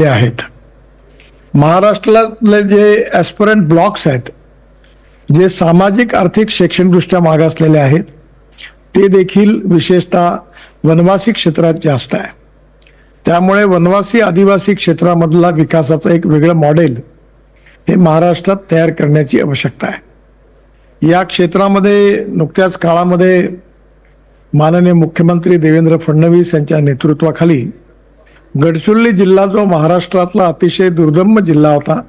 ते आहेत. महाराष्ट्रातले जे ॲस्परंट ब्लॉक्स आहेत जे सामाजिक आर्थिक शैक्षणिकदृष्ट्या मागासलेले आहेत ते देखील विशेषतः वनवासी क्षेत्रात जास्त आहे. त्यामुळे वनवासी आदिवासी क्षेत्रामधला विकासाचं एक वेगळं मॉडेल हे महाराष्ट्रात तयार करण्याची आवश्यकता आहे. या क्षेत्रामध्ये नुकत्याच काळामध्ये माननीय मुख्यमंत्री देवेंद्र फडणवीस यांच्या नेतृत्वाखाली गडचिरोली जिल्हा जो महाराष्ट्रातला अतिशय दुर्गम जिल्हा होता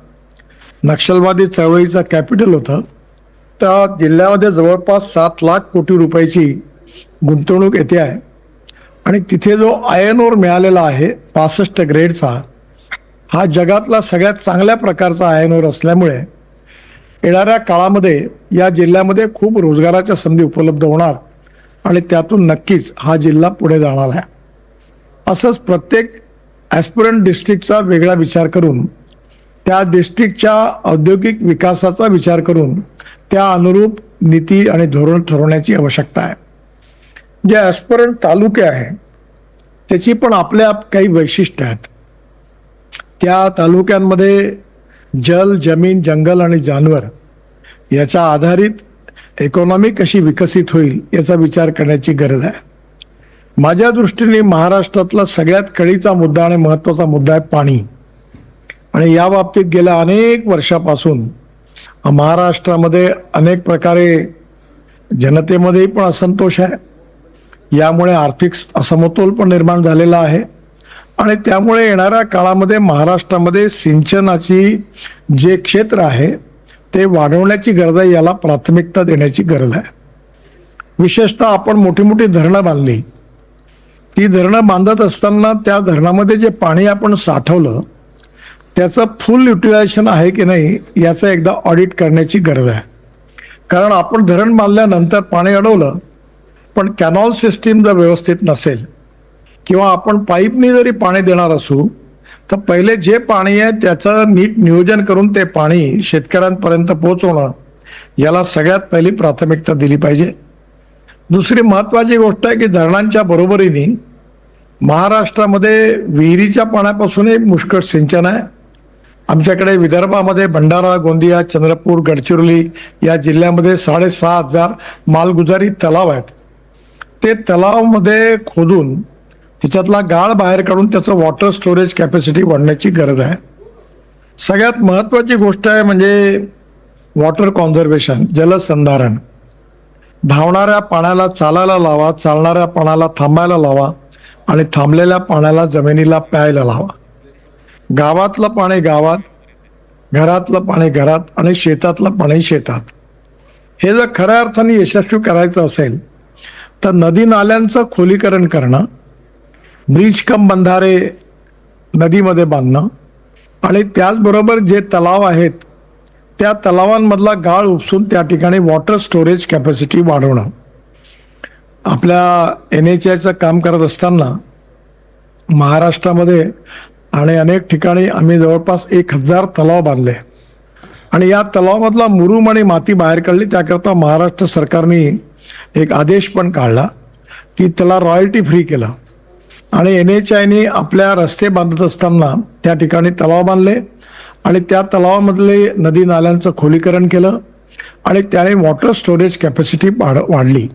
नक्षलवादी चळवळीचा कॅपिटल होतं त्या जिल्ह्यामध्ये जवळपास सात लाख कोटी रुपयाची गुंतवणूक येते आहे. आणि तिथे जो आयन ओर मिळालेला आहे पासष्ट ग्रेडचा हा जगातला सगळ्यात चांगल्या प्रकारचा आयन ओर असल्यामुळे येणाऱ्या काळामध्ये या जिल्ह्यामध्ये खूप रोजगाराच्या संधी उपलब्ध होणार आणि त्यातून नक्कीच हा जिल्हा पुढे जाणार आहे. असंच प्रत्येक ॲस्पिरंट डिस्ट्रिक्टचा वेगळा विचार करून त्या डिस्ट्रिक्टच्या औद्योगिक विकासाचा विचार करून त्या अनुरूप नीती आणि धोरण ठरवण्याची आवश्यकता आहे. जे ॲस्परंट तालुके आहे त्याची पण आपल्या काही वैशिष्ट्य आहेत. त्या तालुक्यांमध्ये जल जमीन जंगल आणि जानवर याच्या आधारित इकॉनॉमी कशी विकसित होईल याचा विचार करण्याची गरज आहे. माझ्या दृष्टीने महाराष्ट्रातला सगळ्यात कळीचा मुद्दा आणि महत्त्वाचा मुद्दा आहे पाणी. आणि या बाबतीत गेल्या अनेक वर्षापासून महाराष्ट्रामध्ये अनेक प्रकारे जनतेमध्येही पण असंतोष आहे. यामुळे आर्थिक असमतोल पण निर्माण झालेला आहे. आणि त्यामुळे येणाऱ्या काळामध्ये महाराष्ट्रामध्ये सिंचनाची जे क्षेत्र आहे ते वाढवण्याची गरज आहे याला प्राथमिकता देण्याची गरज आहे. विशेषतः आपण मोठी मोठी धरणं बांधली. ती धरणं बांधत असताना त्या धरणामध्ये जे पाणी आपण साठवलं त्याचं फुल युटिलायझेशन आहे की नाही याचं एकदा ऑडिट करण्याची गरज आहे. कारण आपण धरण बांधल्यानंतर पाणी अडवलं पण कॅनॉल सिस्टीम जर व्यवस्थित नसेल किंवा आपण पाईपनी जरी पाणी देणार असू तर पहिले जे पाणी आहे त्याचं नीट नियोजन करून ते पाणी शेतकऱ्यांपर्यंत पोहोचवणं याला सगळ्यात पहिली प्राथमिकता दिली पाहिजे. दुसरी महत्वाची गोष्ट आहे की धरणांच्या बरोबरीने महाराष्ट्रामध्ये विहिरीच्या पाण्यापासूनही मुष्कळ सिंचन आहे. आमच्याकडे विदर्भामध्ये भंडारा गोंदिया चंद्रपूर गडचिरोली या जिल्ह्यामध्ये साडेसहा हजार मालगुजारी तलाव आहेत. ते तलावमध्ये खोदून त्याच्यातला गाळ बाहेर काढून त्याचं वॉटर स्टोरेज कॅपॅसिटी वाढण्याची गरज आहे. सगळ्यात महत्त्वाची गोष्ट आहे म्हणजे वॉटर कॉन्झर्वेशन जलसंधारण. धावणाऱ्या पाण्याला चालायला लावा चालणाऱ्या पाण्याला थांबायला लावा. आणि थांबलेल्या पाण्याला जमिनीला प्यायला लावा. गावातलं पाणी गावात घरातलं पाणी घरात आणि शेतातलं पाणी शेतात. हे जर खऱ्या अर्थाने यशस्वी करायचं असेल तर नदी नाल्यांचं खोलीकरण करणं ब्रिज कम बंधारे नदीमध्ये बांधणं आणि त्याचबरोबर जे तलाव आहेत त्या तलावांमधला गाळ उपसून त्या ठिकाणी वॉटर स्टोरेज कॅपॅसिटी वाढवणं. आपल्या एन एच आयचं काम करत असताना महाराष्ट्रामध्ये आणि अनेक ठिकाणी आम्ही जवळपास एक हजार तलाव बांधले. आणि या तलावामधला मुरुम आणि माती बाहेर काढली. त्याकरता महाराष्ट्र सरकारने एक आदेश पण काढला की त्याला रॉयल्टी फ्री केलं. आणि एन एच आयने आपल्या रस्ते बांधत असताना त्या ठिकाणी तलाव बांधले आणि त्या तलावामधले नदी नाल्यांचं खोलीकरण केलं आणि त्याने वॉटर स्टोरेज कॅपॅसिटी वाढ वाढली.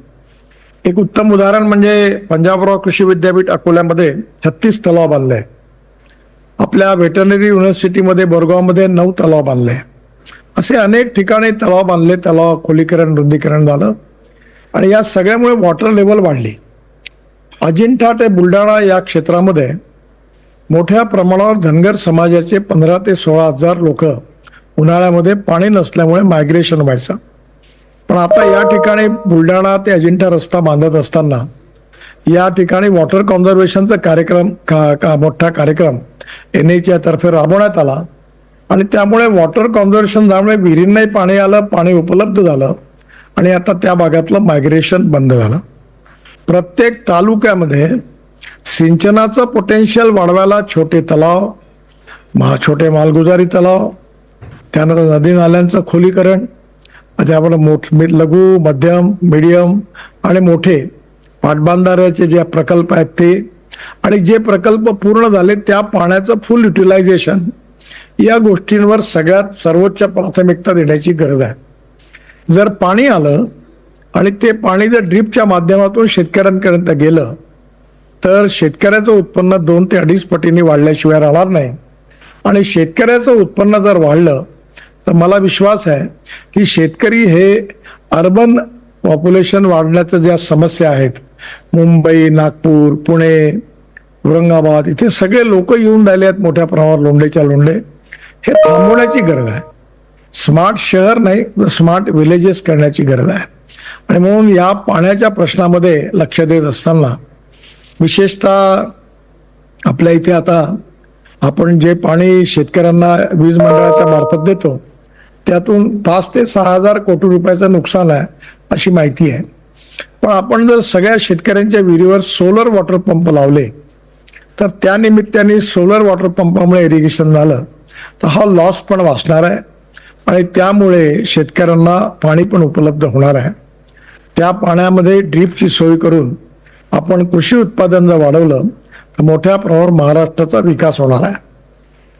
एक उत्तम उदाहरण म्हणजे पंजाबराव कृषी विद्यापीठ अकोल्यामध्ये छत्तीस तलाव बांधले. आपल्या व्हेटरनरी युनिव्हर्सिटीमध्ये बोरगावमध्ये नऊ तलाव बांधले. असे अनेक ठिकाणी तलाव बांधले तलाव खोलीकरण रुंदीकरण झालं. आणि या सगळ्यामुळे वॉटर लेवल वाढली. अजिंठा ते बुलढाणा या क्षेत्रामध्ये मोठ्या प्रमाणावर धनगर समाजाचे पंधरा ते सोळा हजार लोक उन्हाळ्यामध्ये पाणी नसल्यामुळे मायग्रेशन व्हायचं. पण आता या ठिकाणी बुलढाणा ते अजिंठा रस्ता बांधत असताना या ठिकाणी वॉटर कॉन्झर्वेशनचा कार्यक्रम का, का मोठा कार्यक्रम एन एच्या तर्फे राबवण्यात आला. आणि त्यामुळे वॉटर कॉन्झर्वेशन झाल्यामुळे विहिरींनाही पाणी आलं पाणी उपलब्ध झालं आणि आता त्या भागातलं मायग्रेशन बंद झालं. प्रत्येक तालुक्यामध्ये सिंचनाचं पोटेन्शियल वाढवायला छोटे तलाव महा छोटे मालगुजारी तलाव त्यानंतर नदी नाल्यांचं खोलीकरण त्यामुळे मोठ लघु मध्यम मीडियम आणि मोठे पाटबांधाऱ्याचे जे प्रकल्प आहेत ते आणि जे प्रकल्प पूर्ण झाले त्या पाण्याचं फुल युटिलायझेशन या गोष्टींवर सगळ्यात सर्वोच्च प्राथमिकता देण्याची गरज आहे. जर पाणी आलं आणि ते पाणी जर ड्रीपच्या माध्यमातून शेतकऱ्यांपर्यंत गेलं तर शेतकऱ्याचं उत्पन्न दोन ते अडीच पटीने वाढल्याशिवाय राहणार नाही. आणि शेतकऱ्याचं उत्पन्न जर वाढलं तर मला विश्वास आहे की शेतकरी हे अर्बन पॉप्युलेशन वाढण्याच्या ज्या समस्या आहेत मुंबई नागपूर पुणे औरंगाबाद इथे सगळे लोक येऊन राहिले आहेत मोठ्या प्रमाणावर लोंढेच्या लोंढे. हे थांबवण्याची गरज आहे. स्मार्ट शहर नाही तर स्मार्ट विलेजेस करण्याची गरज आहे. आणि म्हणून या पाण्याच्या प्रश्नामध्ये लक्ष देत असताना विशेषतः आपल्या इथे आता आपण जे पाणी शेतकऱ्यांना वीज मंडळाच्या मार्फत देतो त्यातून पाच ते सहा हजार कोटी रुपयाचं नुकसान आहे अशी माहिती आहे. पण आपण जर सगळ्या शेतकऱ्यांच्या विहिरीवर सोलर वॉटर पंप लावले तर त्या निमित्ताने सोलर वॉटर पंपामुळे इरिगेशन झालं तर हा लॉस पण वाचणार आहे. आणि त्यामुळे शेतकऱ्यांना पाणी पण उपलब्ध होणार आहे. त्या पाण्यामध्ये ड्रीपची सोय करून आपण कृषी उत्पादन जर वाढवलं तर मोठ्या प्रमाणावर महाराष्ट्राचा विकास होणार आहे.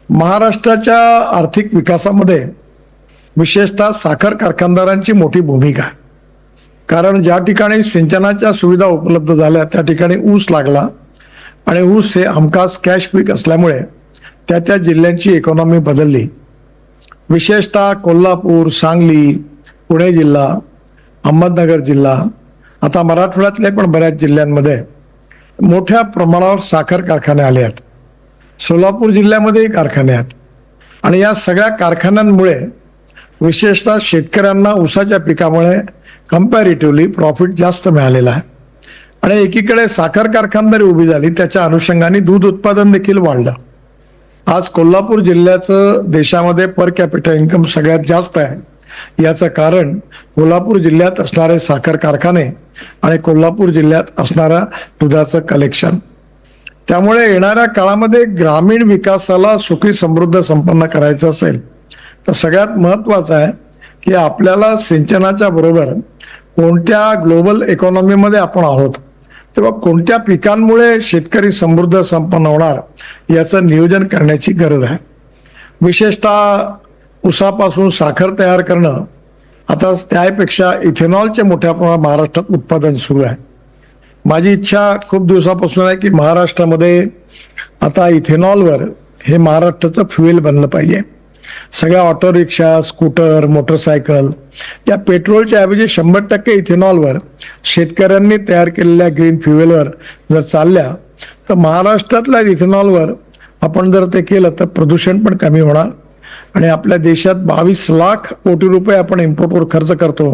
महाराष्ट्राच्या आर्थिक विकासामध्ये विशेषतः साखर कारखानदारांची मोठी भूमिका. कारण ज्या ठिकाणी सिंचनाच्या सुविधा उपलब्ध झाल्या त्या ठिकाणी ऊस लागला आणि ऊस हे हमखास कॅश पीक असल्यामुळे त्या त्या जिल्ह्यांची इकॉनॉमी बदलली. विशेषतः कोल्हापूर सांगली पुणे जिल्हा अहमदनगर जिल्हा आता मराठवाड्यातले पण बऱ्याच जिल्ह्यांमध्ये मोठ्या प्रमाणावर साखर कारखाने आले आहेत. सोलापूर जिल्ह्यामध्येही कारखाने आहेत. आणि या सगळ्या कारखान्यांमुळे विशेषतः शेतकऱ्यांना ऊसाच्या पिकामुळे कम्पॅरेटिव्हली प्रॉफिट जास्त मिळालेला आहे. आणि एकीकडे साखर कारखानदारी उभी झाली त्याच्या अनुषंगाने दूध उत्पादन देखील वाढलं. आज कोल्हापूर जिल्ह्याचं देशामध्ये पर कॅपिटल इन्कम सगळ्यात जास्त आहे. याचं कारण कोल्हापूर जिल्ह्यात असणारे साखर कारखाने आणि कोल्हापूर जिल्ह्यात असणारा दुधाचं कलेक्शन त्यामुळे येणाऱ्या काळामध्ये ग्रामीण विकासाला सुखी समृद्ध संपन्न करायचं असेल तर सगळ्यात महत्वाचं आहे की आपल्याला सिंचनाच्या बरोबर कोणत्या ग्लोबल इकॉनॉमीमध्ये आपण आहोत तेव्हा कोणत्या पिकांमुळे शेतकरी समृद्ध संपन्न होणार याचं नियोजन करण्याची गरज आहे. विशेषतः उसापासून साखर तयार करणं आता त्यापेक्षा इथेनॉलचे मोठ्या प्रमाणात महाराष्ट्रात उत्पादन सुरू आहे. माझी इच्छा खूप दिवसापासून आहे की महाराष्ट्रामध्ये आता इथेनॉलवर हे महाराष्ट्राचं फ्युएल बनलं पाहिजे. सगळ्या ऑटो रिक्षा स्कूटर मोटरसायकल या पेट्रोलच्या ऐवजी शंभर टक्के इथेनॉलवर शेतकऱ्यांनी तयार केलेल्या ग्रीन फ्युएलवर जर चालल्या तर महाराष्ट्रातल्या इथेनॉलवर आपण जर ते केलं तर प्रदूषण पण कमी होणार. आणि आपल्या देशात बावीस लाख कोटी रुपये आपण इम्पोर्टवर खर्च करतो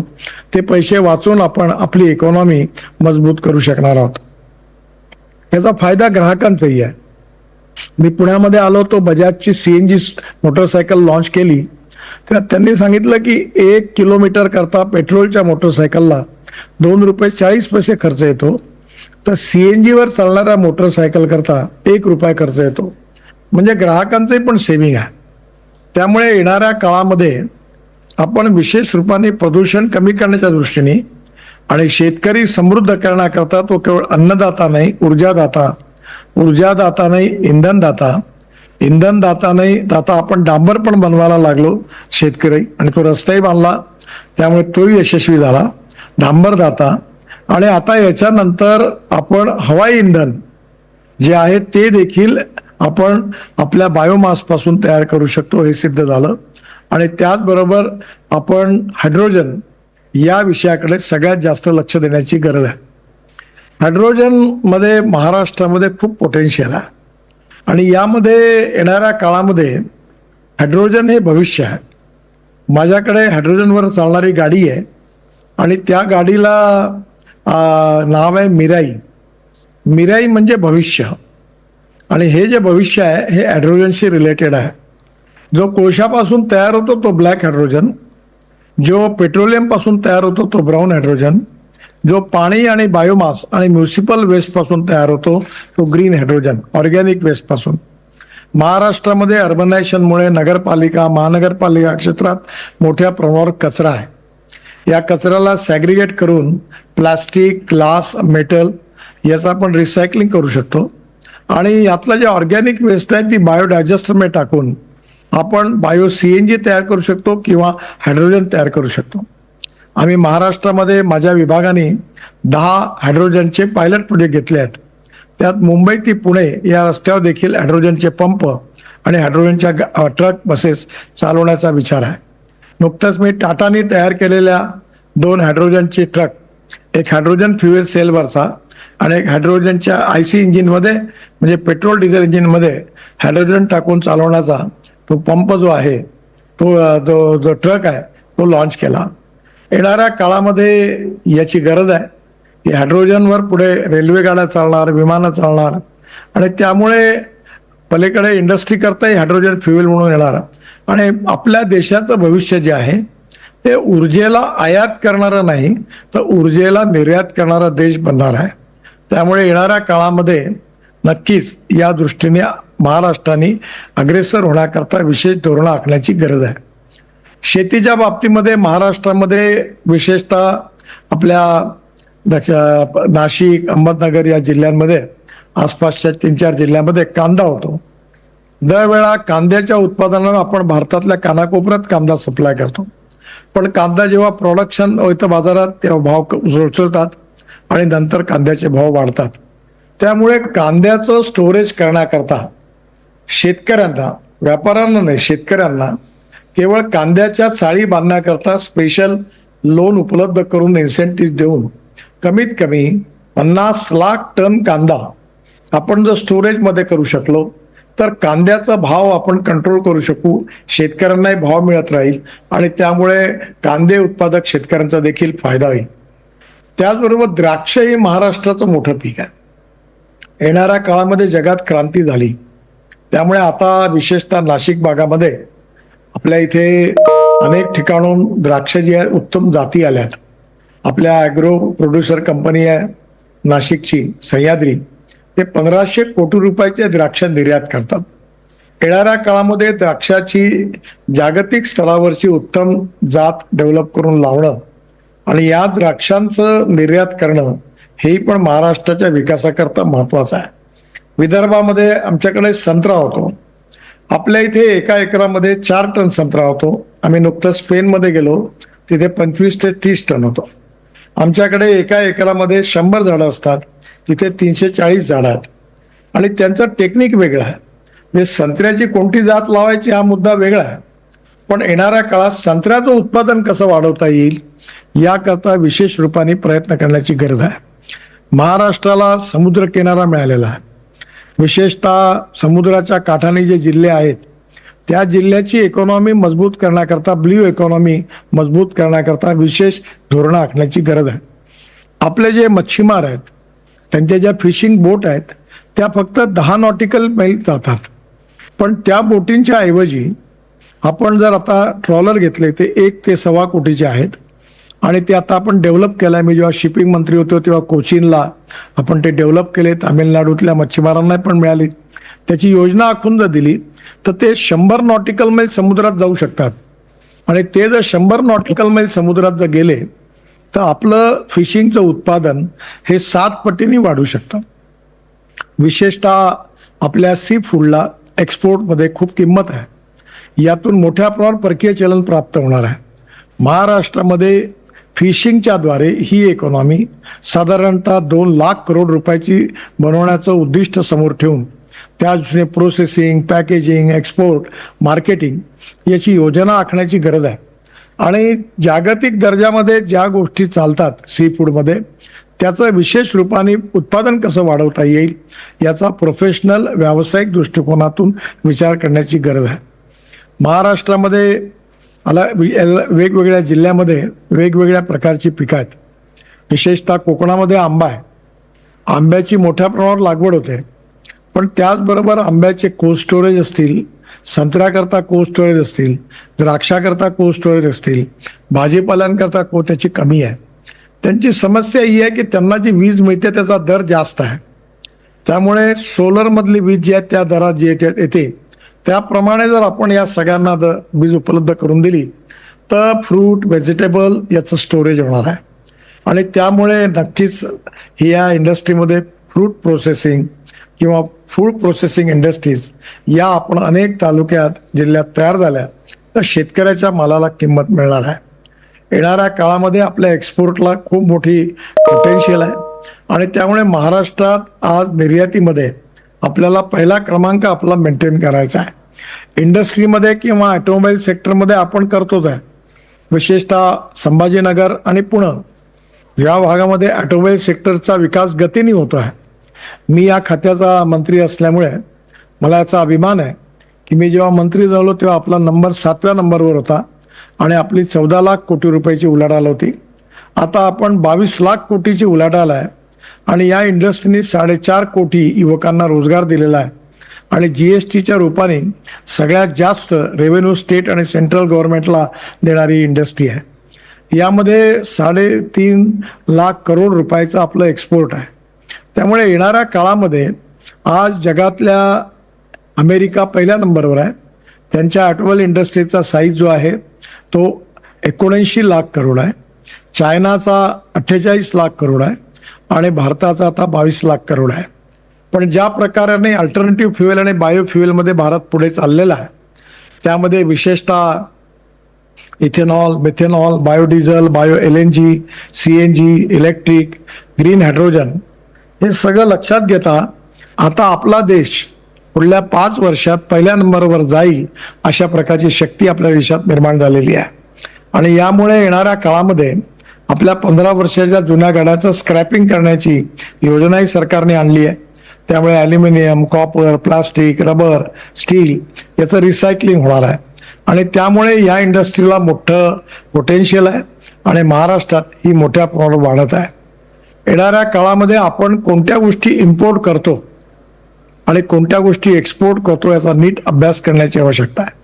ते पैसे वाचून आपण आपली इकॉनॉमी मजबूत करू शकणार आहोत. याचा फायदा ग्राहकांचाही आहे. मी पुण्यामध्ये आलो तो बजाजची सीएनजी मोटरसायकल लॉन्च केली. तर त्यांनी सांगितलं की एक किलोमीटर करता पेट्रोलच्या मोटरसायकलला दोन रुपये चाळीस पैसे खर्च येतो. तर सीएनजीवर चालणाऱ्या मोटरसायकल करता एक रुपया खर्च येतो. म्हणजे ग्राहकांचंही पण सेव्हिंग आहे. त्यामुळे येणाऱ्या काळामध्ये आपण विशेष रूपाने प्रदूषण कमी करण्याच्या दृष्टीने आणि शेतकरी समृद्ध करण्याकरता तो केवळ अन्नदाता नाही ऊर्जादाता ऊर्जादाता नाही इंधनदाता. इंधनदाता नाही दाता आपण डांबर पण बनवायला लागलो शेतकरी आणि तो रस्ताही बांधला. त्यामुळे तोही यशस्वी झाला. डांबरदाता आणि आता याच्यानंतर आपण हवाई इंधन जे आहे ते देखील आपण आपल्या बायोमासपासून तयार करू शकतो हे सिद्ध झालं. आणि त्याचबरोबर आपण हायड्रोजन या विषयाकडे सगळ्यात जास्त लक्ष देण्याची गरज आहे. हायड्रोजनमध्ये महाराष्ट्रामध्ये खूप पोटेन्शियल आहे. आणि यामध्ये येणाऱ्या काळामध्ये हायड्रोजन हे भविष्य आहे. माझ्याकडे हायड्रोजनवर चालणारी गाडी आहे. आणि त्या गाडीला नाव आहे मिराई. मिराई म्हणजे भविष्य. आणि हे जे भविष्य आहे हे हायड्रोजनशी रिलेटेड आहे. जो कोळशापासून तयार होतो तो ब्लॅक हायड्रोजन जो पेट्रोलियमपासून तयार होतो तो ब्राऊन हायड्रोजन जो पाणी आणि बायोमास आणि म्युन्सिपल वेस्टपासून तयार होतो तो ग्रीन हायड्रोजन ऑर्गॅनिक वेस्टपासून महाराष्ट्रामध्ये अर्बनायझेशनमुळे नगरपालिका महानगरपालिका क्षेत्रात मोठ्या प्रमाणावर कचरा आहे. या कचऱ्याला सॅग्रिगेट करून प्लास्टिक ग्लास मेटल याचा आपण रिसायकलिंग करू शकतो. आणि यातलं जे ऑर्गॅनिक वेस्ट आहे ती बायोडायजेस्टरमध्ये टाकून आपण बायो सी एन जी तयार करू शकतो किंवा हायड्रोजन तयार करू शकतो. आम्ही महाराष्ट्रामध्ये माझ्या विभागाने दहा हायड्रोजनचे पायलट प्रोजेक्ट घेतले आहेत. त्यात मुंबई ते पुणे या रस्त्यावर देखील हायड्रोजनचे पंप आणि हायड्रोजनच्या ट्रक बसेस चालवण्याचा विचार आहे. नुकतंच मी टाटाने तयार केलेल्या दोन हायड्रोजनचे ट्रक एक हायड्रोजन फ्युएल सेलवरचा आणि एक हायड्रोजनच्या आय सी इंजिनमध्ये म्हणजे पेट्रोल डिझेल इंजिनमध्ये हायड्रोजन टाकून चालवण्याचा तो पंप जो आहे तो जो जो ट्रक आहे तो लॉन्च केला. येणाऱ्या काळामध्ये याची गरज आहे. की हायड्रोजनवर पुढे रेल्वे गाड्या चालणार विमानं चालणार आणि त्यामुळे पलीकडे इंडस्ट्री करताही हायड्रोजन फ्युएल म्हणून येणार. आणि आपल्या देशाचं भविष्य जे आहे ते ऊर्जेला आयात करणारं नाही तर ऊर्जेला निर्यात करणारा देश बनणार आहे. त्यामुळे येणाऱ्या काळामध्ये नक्कीच या दृष्टीने महाराष्ट्राने अग्रेसर होण्याकरता विशेष धोरणं आखण्याची गरज आहे. शेतीच्या बाबतीमध्ये महाराष्ट्रामध्ये विशेषतः आपल्या दक्ष- नाशिक अहमदनगर या जिल्ह्यांमध्ये आसपासच्या तीन चार जिल्ह्यांमध्ये कांदा होतो. दरवेळा कांद्याच्या उत्पादनाला आपण भारतातल्या कानाकोपऱ्यात कांदा सप्लाय करतो. पण कांदा जेव्हा प्रोडक्शन होतं बाजारात तेव्हा भाव क- उचलतात आणि नंतर कांद्याचे भाव वाढतात. त्यामुळे कांद्याचं स्टोरेज करण्याकरता शेतकऱ्यांना व्यापाऱ्यांना नाही शेतकऱ्यांना केवळ कांद्याच्या चाळी बांधण्याकरता स्पेशल लोन उपलब्ध करून इन्सेंटिव्ह देऊन कमीत कमी पन्नास लाख टन कांदा आपण जर स्टोरेजमध्ये करू शकलो तर कांद्याचा भाव आपण कंट्रोल करू शकू शेतकऱ्यांनाही भाव मिळत राहील आणि त्यामुळे कांदे उत्पादक शेतकऱ्यांचा देखील फायदा होईल. त्याचबरोबर द्राक्ष हे महाराष्ट्राचं मोठं पीक आहे. येणाऱ्या काळामध्ये जगात क्रांती झाली. त्यामुळे आता विशेषतः नाशिक भागामध्ये आपल्या इथे अनेक ठिकाणून द्राक्ष जी आहे उत्तम जाती आल्यात. आपल्या ॲग्रो प्रोड्युसर कंपनी आहे नाशिकची सह्याद्री. ते पंधराशे कोटी रुपयाचे द्राक्ष निर्यात करतात. येणाऱ्या काळामध्ये द्राक्षाची जागतिक स्तरावरची उत्तम जात डेव्हलप करून लावणं आणि या द्राक्षांचं निर्यात करणं हेही पण महाराष्ट्राच्या विकासाकरता महत्वाचं आहे. विदर्भामध्ये आमच्याकडे संत्रा होतो. आपल्या इथे एका एकरामध्ये चार टन संत्रा होतो. आम्ही नुकतंच स्पेनमध्ये गेलो. तिथे पंचवीस ते तीस टन होतो. आमच्याकडे एका एकरामध्ये शंभर झाडं असतात. तिथे तीनशे चाळीस झाडं आहेत. आणि त्यांचं टेक्निक वेगळं आहे. म्हणजे संत्र्याची कोणती जात लावायची हा मुद्दा वेगळा आहे. पण येणाऱ्या काळात संत्र्याचं उत्पादन कसं वाढवता येईल याकरता विशेष रूपाने प्रयत्न करण्याची गरज आहे. महाराष्ट्राला समुद्र किनारा मिळालेला आहे. विशेषतः समुद्राच्या काठाने जे जिल्हे आहेत त्या जिल्ह्याची इकॉनॉमी मजबूत करण्याकरता ब्ल्यू इकॉनॉमी मजबूत करण्याकरता विशेष धोरणं आखण्याची गरज आहे. आपले जे मच्छीमार आहेत त्यांच्या ज्या फिशिंग बोट आहेत त्या फक्त दहा नॉटिकल मैल जातात. पण त्या बोटींच्या ऐवजी आपण जर आता ट्रॉलर घेतले ते एक ते सव्वा कोटीचे आहेत. आणि ते आता आपण डेव्हलप केलं आहे मी जेव्हा शिपिंग मंत्री होतो तेव्हा कोचीनला आपण ते डेव्हलप केले तामिळनाडूतल्या मच्छीमारांना पण मिळाली. त्याची योजना आखून जर दिली. तर ते शंभर नॉटिकल मैल समुद्रात जाऊ शकतात. आणि ते जर शंभर नॉटिकल मैल समुद्रात जर गेले तर आपलं फिशिंगचं उत्पादन हे सात पटीने वाढू शकतं. विशेषतः आपल्या सी फूडला एक्सपोर्टमध्ये खूप किंमत आहे. यातून मोठ्या प्रमाणावर परकीय चलन प्राप्त होणार आहे. महाराष्ट्रामध्ये फिशिंगच्या द्वारे ही इकॉनॉमी साधारणतः दोन लाख करोड रुपयाची बनवण्याचं उद्दिष्ट समोर ठेवून त्या दृष्टीने प्रोसेसिंग पॅकेजिंग एक्सपोर्ट मार्केटिंग याची योजना आखण्याची गरज आहे. आणि जागतिक दर्जामध्ये ज्या गोष्टी चालतात सी फूडमध्ये त्याचं विशेष रूपाने उत्पादन कसं वाढवता येईल याचा प्रोफेशनल व्यावसायिक दृष्टिकोनातून विचार करण्याची गरज आहे. महाराष्ट्रामध्ये आला वेगवेगळ्या जिल्ह्यामध्ये वेगवेगळ्या प्रकारची पिकं आहेत. विशेषतः कोकणामध्ये आंबा आहे. आंब्याची मोठ्या प्रमाणावर लागवड होते. पण त्याचबरोबर आंब्याचे कोल्ड स्टोरेज असतील संत्र्याकरता कोल्ड स्टोरेज असतील द्राक्षाकरता कोल्ड स्टोरेज असतील भाजीपाल्यांकरता को त्याची कमी आहे. त्यांची समस्या ही आहे की त्यांना जी वीज मिळते त्याचा दर जास्त आहे. त्यामुळे सोलरमधली वीज जी आहे त्या दरात जी येते येते त्याप्रमाणे जर आपण या सगळ्यांना जर वीज उपलब्ध करून दिली तर फ्रूट व्हेजिटेबल याचं स्टोरेज होणार आहे. आणि त्यामुळे नक्कीच या इंडस्ट्रीमध्ये फ्रूट प्रोसेसिंग किंवा फूड प्रोसेसिंग इंडस्ट्रीज या आपण अनेक तालुक्यात जिल्ह्यात तयार झाल्या तर शेतकऱ्याच्या मालाला किंमत मिळणार आहे. येणाऱ्या काळामध्ये आपल्या एक्सपोर्टला खूप मोठी पोटेन्शियल आहे. आणि त्यामुळे महाराष्ट्रात आज निर्यातीमध्ये आपल्याला पहिला क्रमांक आपला मेंटेन करायचा आहे. इंडस्ट्रीमध्ये किंवा ऑटोमोबाईल सेक्टरमध्ये आपण करतोच आहे. विशेषतः संभाजीनगर आणि पुणे या भागामध्ये ऑटोमोबाईल सेक्टरचा विकास गतीने होतो आहे. मी या खात्याचा मंत्री असल्यामुळे मला याचा अभिमान आहे की मी जेव्हा मंत्री झालो तेव्हा आपला नंबर सातव्या नंबरवर होता आणि आपली चौदा लाख कोटी रुपयाची उलाढाल होती. आता आपण बावीस लाख कोटीची उलाढाल आहे. आणि या इंडस्ट्रीने साडेचार कोटी युवकांना रोजगार दिलेला आहे. आणि जी एस टीच्या रूपाने सगळ्यात जास्त रेव्हेन्यू स्टेट आणि सेंट्रल गव्हर्नमेंटला देणारी इंडस्ट्री आहे. यामध्ये साडेतीन लाख करोड रुपयाचं आपलं एक्सपोर्ट आहे. त्यामुळे येणाऱ्या काळामध्ये आज जगातल्या अमेरिका पहिल्या नंबरवर आहे. त्यांच्या ॲटोमोबाईल इंडस्ट्रीचा साईज जो आहे तो एकोणऐंशी लाख करोड आहे. चायनाचा अठ्ठेचाळीस लाख करोड आहे. आणि भारताचा आता बावीस लाख करोड आहे. पण ज्या प्रकाराने अल्टरनेटिव्ह फ्युएल आणि बायोफ्युएलमध्ये भारत पुढे चाललेला आहे त्यामध्ये विशेषतः ethanol methanol biodiesel bio L N G C N G electric green hydrogen हे सगळं लक्षात घेता आता आपला देश पुढल्या पाच वर्षात पहिल्या नंबरवर जाईल अशा प्रकारची शक्ती आपल्या देशात निर्माण झालेली आहे. आणि यामुळे येणाऱ्या काळामध्ये आपल्या पंधरा वर्षाच्या जुन्या गाड्याचं स्क्रॅपिंग करण्याची योजनाही सरकारने आणली आहे. त्यामुळे aluminium copper plastic rubber steel याचं रिसायकलिंग होणार आहे. आणि त्यामुळे या इंडस्ट्रीला मोठं पोटेन्शियल आहे आणि महाराष्ट्रात ही मोठ्या प्रमाणात वाढत आहे. येणाऱ्या काळामध्ये आपण कोणत्या गोष्टी इम्पोर्ट करतो आणि कोणत्या गोष्टी एक्सपोर्ट करतो याचा नीट अभ्यास करण्याची आवश्यकता आहे.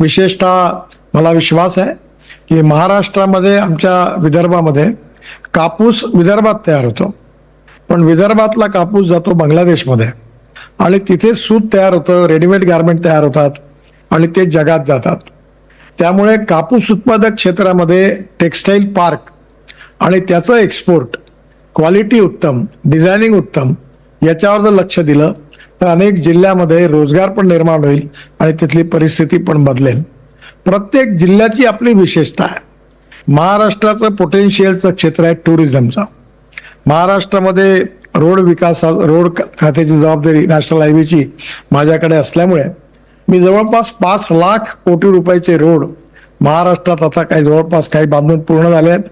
विशेषतः मला विश्वास आहे की महाराष्ट्रामध्ये आमच्या विदर्भामध्ये कापूस विदर्भात तयार होतो. पण विदर्भातला कापूस जातो बांगलादेशमध्ये. आणि तिथे सूत तयार होतं रेडीमेड गारमेंट तयार होतात आणि ते जगात जातात. त्यामुळे कापूस उत्पादक क्षेत्रामध्ये टेक्स्टाईल पार्क आणि त्याचं एक्सपोर्ट क्वालिटी उत्तम डिझायनिंग उत्तम याच्यावर जर लक्ष दिलं तर अनेक जिल्ह्यामध्ये रोजगार पण निर्माण होईल आणि तिथली परिस्थिती पण बदलेल. प्रत्येक जिल्ह्याची आपली विशेषता आहे. महाराष्ट्राचं पोटेन्शियलचं क्षेत्र आहे टुरिझमचं महाराष्ट्रामध्ये रोड विकास रोड खात्याची जबाबदारी नॅशनल हायवेची माझ्याकडे असल्यामुळे मी जवळपास पाच लाख कोटी रुपयाचे रोड महाराष्ट्रात आता काही जवळपास काही बांधून पूर्ण झाले आहेत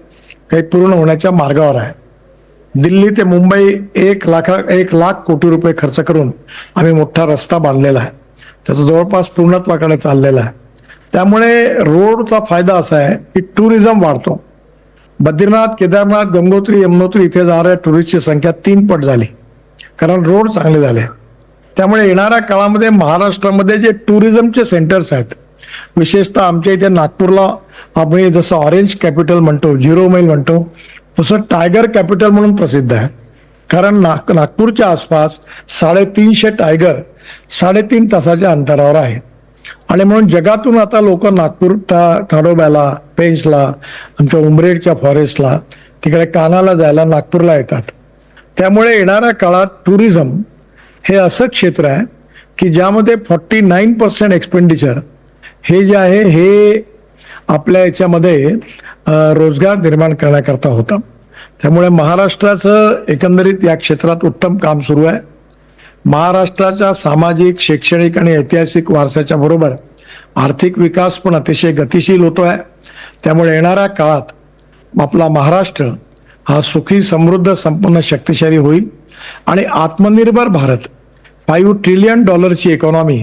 काही पूर्ण होण्याच्या मार्गावर आहे. दिल्ली ते मुंबई एक लाखा एक लाख कोटी रुपये खर्च करून आम्ही मोठा रस्ता बांधलेला आहे. त्याचं जवळपास पूर्णत्वाकडे चाललेला आहे. त्यामुळे रोडचा फायदा असा आहे की टुरिझम वाढतो. बद्रीनाथ केदारनाथ गंगोत्री यमुनोत्री इथे जाणाऱ्या टुरिस्टची संख्या तीन पट झाली. कारण रोड चांगले झाले. त्यामुळे येणाऱ्या काळामध्ये महाराष्ट्रामध्ये जे टुरिझमचे सेंटर्स आहेत विशेषतः आमच्या इथे नागपूरला आपण जसं ऑरेंज कॅपिटल म्हणतो झिरो मैल म्हणतो तसं टायगर कॅपिटल म्हणून प्रसिद्ध आहे. कारण नाग नागपूरच्या आसपास साडेतीनशे टायगर साडेतीन तासाच्या अंतरावर आहेत. आणि म्हणून जगातून आता लोक नागपूर ता ताडोब्याला पेंचला आमच्या उमरेडच्या फॉरेस्टला तिकडे कानाला जायला नागपूरला येतात. त्यामुळे येणाऱ्या काळात टुरिझम हे असं क्षेत्र आहे की ज्यामध्ये फॉर्टी नाईन पर्सेंट एक्सपेंडिचर हे जे आहे हे आपल्या याच्यामध्ये रोजगार निर्माण करण्याकरता होतं. त्यामुळे महाराष्ट्राचं एकंदरीत या क्षेत्रात उत्तम काम सुरू आहे. महाराष्ट्राच्या सामाजिक शैक्षणिक आणि ऐतिहासिक वारसाच्या बरोबर आर्थिक विकास पण अतिशय गतिशील होतो आहे त्यामुळे येणाऱ्या काळात आपला महाराष्ट्र हा सुखी समृद्ध संपन्न शक्तिशाली होईल. आणि आत्मनिर्भर भारत फाईव्ह ट्रिलियन डॉलरची इकॉनॉमी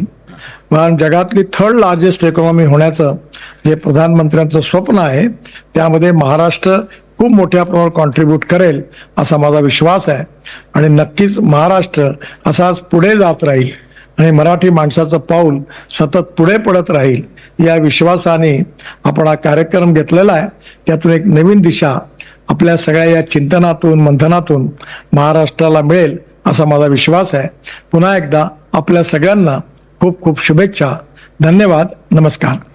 जगातली थर्ड लार्जेस्ट इकॉनॉमी होण्याचं जे प्रधानमंत्र्यांचं स्वप्न आहे. त्यामध्ये महाराष्ट्र खूप मोठ्या प्रमाणात कॉन्ट्रीब्यूट करेल असा माझा विश्वास आहे. आणि नक्कीच महाराष्ट्र असाच पुढे जात राहील आणि मराठी माणसाचं पाऊल सतत पुढे पडत राहील या विश्वासाने आपण हा कार्यक्रम घेतलेला आहे. त्यातून एक नवीन दिशा आपल्या सगळ्या या चिंतनातून मंथनातून महाराष्ट्राला मिळेल असा माझा विश्वास आहे. पुन्हा एकदा आपल्या सगळ्यांना खूप खूप शुभेच्छा. धन्यवाद. नमस्कार.